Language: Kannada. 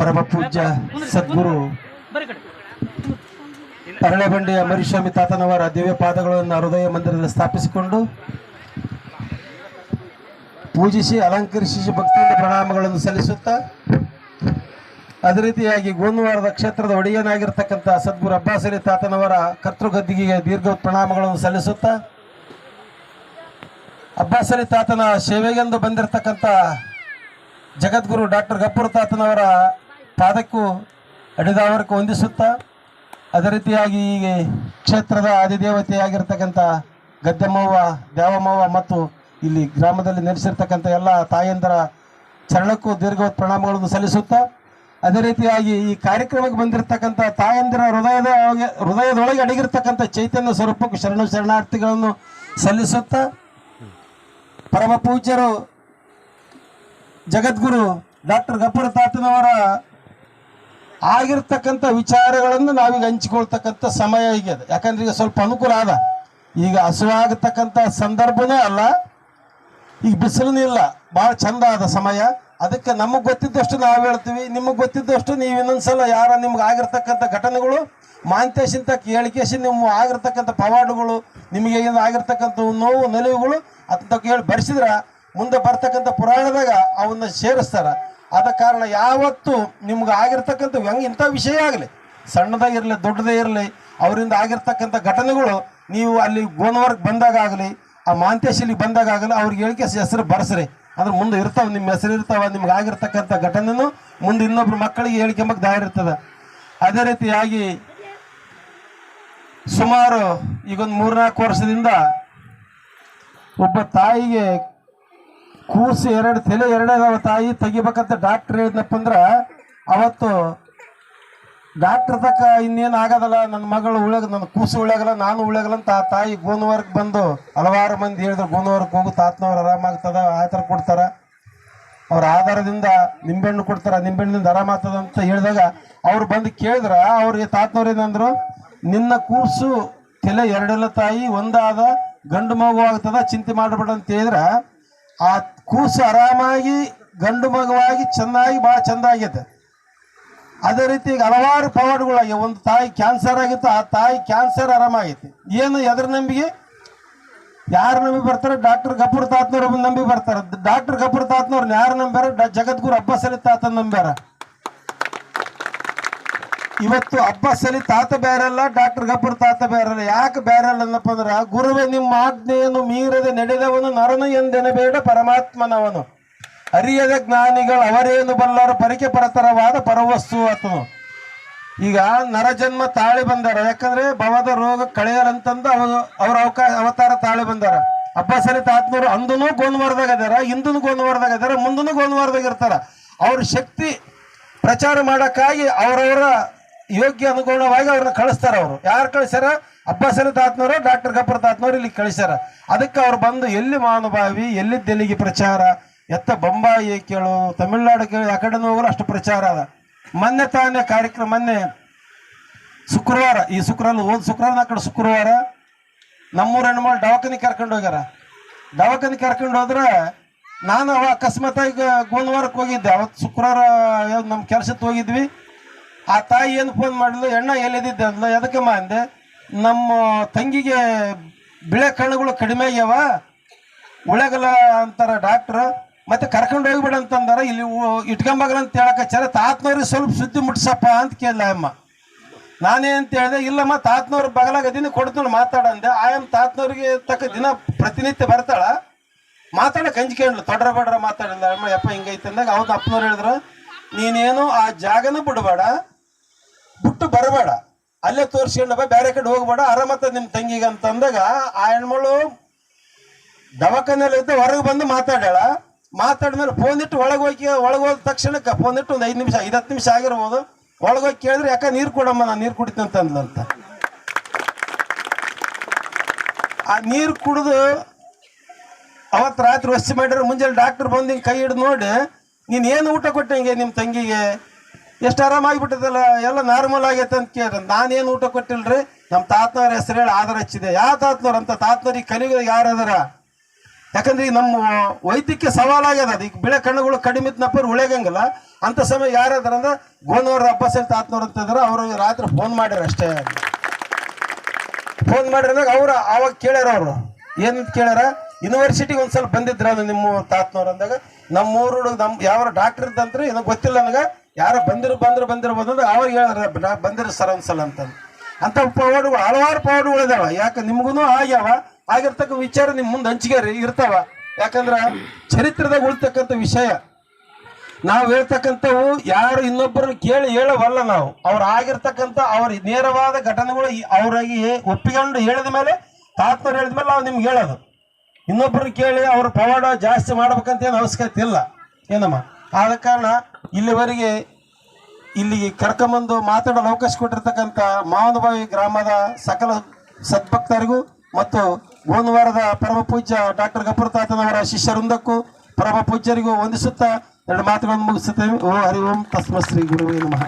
ಪರಮ ಪೂಜ್ಯ ಸದ್ಗುರು. ಅರಳೆಬಂಡಿಯ ಮರಿಸ್ವಾಮಿ ತಾತನವರ ದಿವ್ಯ ಪಾದಗಳನ್ನು ಹೃದಯ ಮಂದಿರದಲ್ಲಿ ಸ್ಥಾಪಿಸಿಕೊಂಡು ಪೂಜಿಸಿ ಅಲಂಕರಿಸಿ ಭಕ್ತಿಯಿಂದ ಪ್ರಣಾಮಗಳನ್ನು ಸಲ್ಲಿಸುತ್ತಾ, ಅದೇ ರೀತಿಯಾಗಿ ಗೋನುವಾರದ ಕ್ಷೇತ್ರದ ಒಡೆಯನಾಗಿರ್ತಕ್ಕಂಥ ಸದ್ಗುರು ಅಬ್ಬಾಸರಿ ತಾತನವರ ಕರ್ತೃಗದ್ದಿಗೆ ದೀರ್ಘ ಪ್ರಣಾಮಗಳನ್ನು ಸಲ್ಲಿಸುತ್ತಾ, ಅಬ್ಬಾಸರಿ ತಾತನ ಸೇವೆಗೆಂದು ಬಂದಿರತಕ್ಕಂಥ ಜಗದ್ಗುರು ಡಾಕ್ಟರ್ ಗಪ್ಪುರ ತಾತನವರ ಪಾದಕ್ಕೂ ಅಡಿದಾವರಕ್ಕೂ ವಂದಿಸುತ್ತಾ, ಅದೇ ರೀತಿಯಾಗಿ ಈ ಕ್ಷೇತ್ರದ ಆದಿದೇವತೆಯಾಗಿರ್ತಕ್ಕಂಥ ಗದ್ದೆಮ್ಮವ್ವ ದ್ಯಾವಮ್ಮವ್ವ ಮತ್ತು ಇಲ್ಲಿ ಗ್ರಾಮದಲ್ಲಿ ನೆಲೆಸಿರ್ತಕ್ಕಂಥ ಎಲ್ಲ ತಾಯಂದರ ಚರಣಕ್ಕೂ ದೀರ್ಘವತ್ ಪ್ರಣಾಮಗಳನ್ನು ಸಲ್ಲಿಸುತ್ತಾ, ಅದೇ ರೀತಿಯಾಗಿ ಈ ಕಾರ್ಯಕ್ರಮಕ್ಕೆ ಬಂದಿರತಕ್ಕಂಥ ತಾಯಂದಿರ ಹೃದಯದ ಹೃದಯದೊಳಗೆ ಅಡಗಿರ್ತಕ್ಕಂಥ ಚೈತನ್ಯ ಸ್ವರೂಪಕ್ಕೆ ಶರಣ ಶರಣಾರ್ಥಿಗಳನ್ನು ಸಲ್ಲಿಸುತ್ತಾ ಪರಮ ಪೂಜ್ಯರು ಜಗದ್ಗುರು ಡಾಕ್ಟರ್ ಗಪ್ಪರ ತಾತನವರ ಆಗಿರ್ತಕ್ಕಂಥ ವಿಚಾರಗಳನ್ನು ನಾವೀಗ ಹಂಚಿಕೊಳ್ತಕ್ಕಂಥ ಸಮಯ ಈಗ ಯಾಕಂದ್ರೆ ಈಗ ಸ್ವಲ್ಪ ಅನುಕೂಲ ಆದ. ಈಗ ಹಸುವಾಗತಕ್ಕಂಥ ಸಂದರ್ಭನೇ ಅಲ್ಲ. ಈಗ ಬಿಸಿಲೂ ಇಲ್ಲ. ಭಾಳ ಚಂದ ಆದ ಸಮಯ. ಅದಕ್ಕೆ ನಮಗೆ ಗೊತ್ತಿದ್ದಷ್ಟು ನಾವು ಹೇಳ್ತೀವಿ. ನಿಮಗೆ ಗೊತ್ತಿದ್ದಷ್ಟು ನೀವು ಇನ್ನೊಂದ್ಸಲ ಯಾರ ನಿಮ್ಗೆ ಆಗಿರ್ತಕ್ಕಂಥ ಘಟನೆಗಳು ಮಾಂತೇಶಿಂತ ಕೇಳಿಕೇಶಿ ನಿಮ್ಮ ಆಗಿರ್ತಕ್ಕಂಥ ಪವಾಡುಗಳು, ನಿಮಗೆ ಆಗಿರ್ತಕ್ಕಂಥ ನೋವು, ನಲಿವುಗಳು ಅಂತ ಕೇಳಿ ಬರೆಸಿದ್ರೆ, ಮುಂದೆ ಬರ್ತಕ್ಕಂಥ ಪುರಾಣದಾಗ ಅವನ್ನ ಸೇರಿಸ್ತಾರ. ಆದ ಕಾರಣ ಯಾವತ್ತು ನಿಮ್ಗೆ ಆಗಿರ್ತಕ್ಕಂಥ ಹೆಂಗೆ ಇಂಥ ವಿಷಯ ಆಗಲಿ ಸಣ್ಣದಾಗಿರಲಿ ದೊಡ್ಡದೇ ಇರಲಿ, ಅವರಿಂದ ಆಗಿರ್ತಕ್ಕಂಥ ಘಟನೆಗಳು ನೀವು ಅಲ್ಲಿ ಗೋನವರ್ಗ್ ಬಂದಾಗ ಆಗಲಿ, ಆ ಮಾಂತೇಶಿಲಿ ಬಂದಾಗ ಆಗಲಿ, ಅವ್ರಿಗೆ ಹೇಳಿಕೆ ಹೆಸರು ಬರ್ಸ್ರಿ. ಅಂದ್ರೆ ಮುಂದೆ ಇರ್ತಾವ, ನಿಮ್ಮ ಹೆಸರು ಇರ್ತಾವ, ನಿಮ್ಗೆ ಆಗಿರ್ತಕ್ಕಂಥ ಘಟನೆನೂ ಮುಂದೆ ಇನ್ನೊಬ್ರು ಮಕ್ಕಳಿಗೆ ಹೇಳ್ಕೊಂಬಕ್ಕೆ ದಾರಿ ಇರ್ತದೆ. ಅದೇ ರೀತಿಯಾಗಿ ಸುಮಾರು ಈಗೊಂದು ಮೂರ್ನಾಲ್ಕು ವರ್ಷದಿಂದ ಒಬ್ಬ ತಾಯಿಗೆ ಕೂಸು ಎರಡು ತಲೆ ಎರಡೇ ಅದಾವ ತಾಯಿ ತೆಗಿಬೇಕಂತ ಡಾಕ್ಟರ್ ಹೇಳಿದ್ನಪ್ಪ ಅಂದ್ರೆ, ಅವತ್ತು ಡಾಕ್ಟರ್ ತಕ್ಕ ಇನ್ನೇನು ಆಗೋದಲ್ಲ ನನ್ನ ಮಗಳು ಉಳಗ ನನ್ನ ಕೂಸು ಉಳಗಲ್ಲ ನಾನು ಉಳಗಲ್ಲ ಅಂತ ಆ ತಾಯಿ ಗೋನವರ್ಗೆ ಬಂದು ಹಲವಾರು ಮಂದಿ ಹೇಳಿದ್ರು, ಗೋನವರ್ಗೆ ಹೋಗು, ತಾತನವ್ರು ಆರಾಮಾಗ್ತದ ಆ ಥರ ಕೊಡ್ತಾರ. ಅವ್ರ ಆಧಾರದಿಂದ ನಿಂಬೆಹಣ್ಣು ಕೊಡ್ತಾರ, ನಿಂಬೆಹಣ್ಣಿಂದ ಆರಾಮಾಗ್ತದ ಅಂತ ಹೇಳಿದಾಗ ಅವ್ರು ಬಂದು ಕೇಳಿದ್ರ ಅವ್ರಿಗೆ ತಾತನವ್ರು ಏನಂದ್ರು, ನಿನ್ನ ಕೂಸು ತಲೆ ಎರಡೆಲ್ಲ ತಾಯಿ, ಒಂದಾದ ಗಂಡು ಮಗು ಆಗ್ತದ, ಚಿಂತೆ ಮಾಡಬೇಡ ಅಂತ ಹೇಳಿದ್ರ, ಆ ಕೂಸು ಆರಾಮಾಗಿ, ಗಂಡು ಮಗವಾಗಿ ಚೆನ್ನಾಗಿ ಭಾಳ ಚಂದ ಅದೇ ರೀತಿ ಹಲವಾರು ಪವಾಡುಗಳಾಗ್ಯಾವ. ಒಂದು ತಾಯಿ ಕ್ಯಾನ್ಸರ್ ಆಗಿತ್ತು, ಆ ತಾಯಿ ಕ್ಯಾನ್ಸರ್ ಆರಾಮಾಗೈತಿ. ಏನು ಎದ್ರ ನಂಬಿಕೆ? ಯಾರು ನಂಬಿ ಬರ್ತಾರೆ? ಡಾಕ್ಟರ್ ಗಫೂರ್ ತಾತನವ್ರು ನಂಬಿ ಬರ್ತಾರೆ. ಡಾಕ್ಟರ್ ಗಫೂರ್ ತಾತನವ್ರನ್ನ ಯಾರು ನಂಬ್ಯಾರ? ಜಗದ್ಗುರು ಅಬ್ಬಾಸ್ ಅಲಿ ತಾತನ್ ನಂಬ್ಯಾರ. ಇವತ್ತು ಅಪ್ಪ ಸಲಿ ತಾತ ಬೇರಲ್ಲ, ಡಾಕ್ಟರ್ ಗಬ್ಬರ್ ತಾತ ಬೇರಲ್ಲ. ಯಾಕೆ ಬೇರಲ್ಲ ಅಂದ್ರೆ, ಗುರುವೆ ನಿಮ್ಮ ಆಜ್ಞೆಯನ್ನು ಮೀರದೆ ನಡೆದವನು ನರನು ಎಂದೆನಬೇಡ ಪರಮಾತ್ಮನವನು. ಅರಿಯದ ಜ್ಞಾನಿಗಳು ಅವರೇನು ಬಲ್ಲರು ಪರಿಕೆ ಪರತರವಾದ ಪರವಸ್ತು ಆತನು. ಈಗ ನರಜನ್ಮ ತಾಳಿ ಬಂದಾರ. ಯಾಕಂದ್ರೆ ಭವದ ರೋಗ ಕಳೆಯರಂತಂದು ಅವನು ಅವ್ರ ಅವಕಾಶ ಅವತಾರ ತಾಳಿ ಬಂದಾರ. ಅಬ್ಬಾಸಲಿ ತಾತ್ನವರು ಅಂದನು ಗೋನ್ವಾರದಾಗ ಇದಾರ ಇಂದನು ಗೋನ್ವಾರದಾಗ ಅದಾರ ಮುಂದೂ ಗೋನ್ವಾರದಾಗ ಇರ್ತಾರ. ಅವ್ರ ಶಕ್ತಿ ಪ್ರಚಾರ ಮಾಡಕ್ಕಾಗಿ ಅವರವರ ಯೋಗ್ಯ ಅನುಗುಣವಾಗಿ ಅವ್ರನ್ನ ಕಳಿಸ್ತಾರ ಅವರು. ಯಾರು ಕಳಿಸ್ಯಾರ? ಅಬ್ಬಾಸರ ತಾತ್ನವರು, ಡಾಕ್ಟರ್ ಗಬ್ಬರ್ ತಾತ್ನವ್ರು ಇಲ್ಲಿ ಕಳಿಸ್ಯಾರ. ಅದಕ್ಕೆ ಅವ್ರು ಬಂದು ಎಲ್ಲಿ ಮಹಾನುಭಾವಿ ಎಲ್ಲಿ ದೆಲ್ಲಿಗೆ ಪ್ರಚಾರ? ಎತ್ತ ಬೊಂಬಾಯಿ ಕೇಳು, ತಮಿಳ್ನಾಡು ಕೇಳು, ಆ ಹೋಗಲು ಅಷ್ಟು ಪ್ರಚಾರ ಅದ. ಮೊನ್ನೆ ತಾನೇ ಕಾರ್ಯಕ್ರಮ, ಮೊನ್ನೆ ಶುಕ್ರವಾರ, ಈ ಶುಕ್ರವಾರ ಹೋದ ಶುಕ್ರವಾರ ಆ ಕಡೆ ಶುಕ್ರವಾರ ನಮ್ಮೂರ ಹೆಣ್ಮಗಳು ದವಾಖಾನೆ ಕರ್ಕೊಂಡು ಹೋಗ್ಯಾರ. ದವಾಖಾನೆ ಕರ್ಕೊಂಡು ಹೋದ್ರೆ ನಾನು ಅವ ಅಕಸ್ಮಾತಾಗಿ ಗೋಲ್ವಾರಕ್ಕೆ ಹೋಗಿದ್ದೆ. ಅವತ್ತು ಶುಕ್ರವಾರ ನಮ್ಮ ಕೆಲಸಕ್ಕೆ ಹೋಗಿದ್ವಿ. ಆ ತಾಯಿ ಏನು ಫೋನ್ ಮಾಡಿದ್ಲು? ಎಣ್ಣ ಎಲ್ಲಿದ್ದೆ ಅಂದ್ಲು. ಎದಕ್ಕಮ್ಮ ಅಂದೆ. ನಮ್ಮ ತಂಗಿಗೆ ಬಿಳೆ ಕಣ್ಣುಗಳು ಕಡಿಮೆ ಆಗ್ಯಾವ. ಉಳಗಲ್ಲ ಅಂತಾರ ಡಾಕ್ಟ್ರು ಮತ್ತೆ ಕರ್ಕೊಂಡು ಹೋಗ್ಬಿಡ ಅಂತಂದಾರ. ಇಲ್ಲಿ ಇಟ್ಕೊಂಬಾಗಲ್ಲ ಅಂತ ಚರ ತಾತ್ನವ್ರಿಗೆ ಸ್ವಲ್ಪ ಸುದ್ದಿ ಮುಟ್ಸಪ್ಪ ಅಂತ ಕೇಳಲ್ಲ ಅಮ್ಮ. ನಾನೇ ಅಂತ ಹೇಳಿದೆ, ಇಲ್ಲಮ್ಮ, ತಾತ್ನವ್ರ ಬಗಲಾಗ ದಿನ ಕೊಡ್ತು ಮಾತಾಡಂದೆ ಆಯಮ್ ತಾತ್ನವ್ರಿಗೆ ತಕ್ಕ ದಿನ ಪ್ರತಿನಿತ್ಯ ಬರ್ತಾಳ. ಮಾತಾಡಕ್ ಹಂಚ್ಕೊಂಡ್ಲು ತೊಡ್ರ ಬಡ್ರ ಮಾತಾಡಿಲ್ಲ. ಅಮ್ಮ, ಯಪ್ಪ ಹಿಂಗೈತೆ ಅಂದಾಗ. ಅವ್ರು ಅಪ್ಪನವ್ರು ಹೇಳಿದ್ರು. ನೀನೇನು ಆ ಜಾಗನ ಬಿಡಬೇಡ. ಬಿಟ್ಟು ಬರಬೇಡ. ಅಲ್ಲೇ ತೋರಿಸ್ಕೊಂಡ ಬೇರೆ ಕಡೆ ಹೋಗ್ಬೇಡ. ಆರಾಮತ್ತ ನಿಮ್ಮ ತಂಗಿಗೆ ಅಂತ ಅಂದಾಗ ಆ ಹೆಣ್ಮಳು ದವಾಖಾನೆಯಲ್ಲಿ ಇದ್ದು ಹೊರಗೆ ಬಂದು ಮಾತಾಡ್ಯಾಳ. ಮಾತಾಡಿದ್ಮೇಲೆ ಫೋನ್ ಇಟ್ಟು ಒಳಗೆ ಹೋಗಿ, ಒಳಗೆ ಹೋದ ತಕ್ಷಣಕ್ಕೆ ಫೋನ್ ಇಟ್ಟು ಒಂದು ಐದು ನಿಮಿಷ, ಐದು ಹತ್ತು ನಿಮಿಷ ಆಗಿರ್ಬೋದು. ಒಳಗೆ ಹೋಗಿ ಕೇಳಿದ್ರೆ, ಯಾಕೆ ನೀರು ಕೊಡಮ್ಮ, ನಾನು ನೀರು ಕುಡಿತೀನಿ ಅಂತ ಅಂದ್ಲಂತ ಆ ನೀರು ಕುಡಿದು ಅವತ್ತು ರಾತ್ರಿ ವಸ್ತಿ ಮಾಡಿದ್ರೆ ಮುಂಜಾನೆ ಡಾಕ್ಟರ್ ಬಂದು ಕೈ ಹಿಡಿದು ನೋಡಿ, ನೀನು ಏನು ಊಟ ಕೊಟ್ಟೆ ಹಿಂಗೆ ನಿಮ್ಮ ತಂಗಿಗೆ? ಎಷ್ಟು ಆರಾಮಾಗಿಬಿಟ್ಟದಲ್ಲ ಎಲ್ಲ ನಾರ್ಮಲ್ ಆಗೈತೆ ಅಂತ ಕೇಳಿದ್ರೆ ನಾನೇನು ಊಟ ಕೊಟ್ಟಿಲ್ರಿ? ನಮ್ಮ ತಾತನವ್ರ ಹೆಸರು ಹೇಳಿ ಆಧಾರ ಹಚ್ಚಿದೆ. ಯಾವ ತಾತನವ್ರು? ಅಂತ ತಾತನವ್ರಿಗೆ ಕಲಿಯೋದು ಯಾರು ಅದಾರ? ಯಾಕಂದ್ರೆ ಈಗ ನಮ್ಮ ವೈದ್ಯಕೀಯ ಸವಾಲಾಗ್ಯದ ಈಗ ಬಿಳೆ ಕಣ್ಣುಗಳು ಕಡಿಮೆ ಇದ್ನಪ್ಪ ಉಳೆಗಂಗಿಲ್ಲ ಅಂತ ಸಮಯ ಯಾರಾದ್ರ ಅಂದ್ರೆ ಗೋನವರ ಅಬ್ಬಾಸ್ ಅಂತ ತಾತ್ನವ್ರು ಅಂತಂದ್ರೆ ಅವರು ರಾತ್ರಿ ಫೋನ್ ಮಾಡ್ಯಾರ ಅಷ್ಟೇ. ಫೋನ್ ಮಾಡಿದಾಗ ಅವ್ರು ಆವಾಗ ಕೇಳ್ಯಾರ ಅವರು. ಏನಂತ ಕೇಳ್ಯಾರ? ಯೂನಿವರ್ಸಿಟಿಗೆ ಒಂದ್ಸಲ ಬಂದಿದ್ರ ಅದು ನಿಮ್ಮ ತಾತ್ನವ್ರು ಅಂದಾಗ. ನಮ್ಮ ಊರು ನಮ್ಮ ಯಾವ ಡಾಕ್ಟರ್ ಇದ್ದಂತ್ರಿ ಏನೋ ಗೊತ್ತಿಲ್ಲ ನನಗೆ. ಯಾರೋ ಬಂದಿರು ಬಂದ್ರು ಬಂದಿರು ಅಂದ್ರೆ ಅವಾಗ ಹೇಳ್ಯಾರ ಬಂದಿರು ಸರ್ ಒಂದ್ಸಲ ಅಂತಂದು. ಅಂತ ಪವಾಡುಗಳು, ಹಲವಾರು ಪವಾಡುಗಳು ಇದಾವ. ಯಾಕೆ ನಿಮ್ಗೂ ಆಗ್ಯಾವ? ಆಗಿರ್ತಕ್ಕ ವಿಚಾರ ನಿಮ್ಮ ಮುಂದೆ ಹಂಚಿಗೆ ಇರ್ತಾವ. ಯಾಕಂದ್ರ ಚರಿತ್ರದಾಗ ಉಳಿತಕ್ಕಂಥ ವಿಷಯ. ನಾವು ಹೇಳ್ತಕ್ಕಂಥವು ಯಾರು ಇನ್ನೊಬ್ಬರನ್ನ ಕೇಳಿ ಹೇಳವಲ್ಲ ನಾವು. ಅವ್ರು ಆಗಿರ್ತಕ್ಕಂಥ ಅವ್ರ ನೇರವಾದ ಘಟನೆಗಳು ಅವರಾಗಿ ಒಪ್ಪಿಕೊಂಡು ಹೇಳಿದ ಮೇಲೆ, ತಾತ್ನವ್ರು ಹೇಳಿದ ಮೇಲೆ ನಾವು ನಿಮ್ಗೆ ಹೇಳೋದು. ಇನ್ನೊಬ್ಬರನ್ನ ಕೇಳಿ ಅವ್ರ ಪವಾಡ ಜಾಸ್ತಿ ಮಾಡ್ಬೇಕಂತ ಏನು ಅವಶ್ಯಕತೆ ಇಲ್ಲ. ಏನಮ್ಮ? ಆದ ಕಾರಣ ಇಲ್ಲಿವರೆಗೆ ಇಲ್ಲಿಗೆ ಕರ್ಕೊಂಬಂದು ಮಾತಾಡಲು ಅವಕಾಶ ಕೊಟ್ಟಿರ್ತಕ್ಕಂಥ ಮಾವನಬಾವಿ ಗ್ರಾಮದ ಸಕಲ ಸದ್ಭಕ್ತರಿಗೂ ಮತ್ತು ಗೋನವಾರದ ಪರಮ ಪೂಜ್ಯ ಡಾಕ್ಟರ್ ಗಪುರ ತಾತನವರ ಶಿಷ್ಯವೃಂದಕ್ಕೂ ಪರಮ ಪೂಜ್ಯರಿಗೂ ವಂದಿಸುತ್ತಾ ಎರಡು ಮಾತುಗಳನ್ನು ಮುಗಿಸುತ್ತೇವೆ. ಓ ಹರಿ ಓಂ. ತಸ್ಮಶ್ರೀ ಗುರುವೇ ನಮಃ.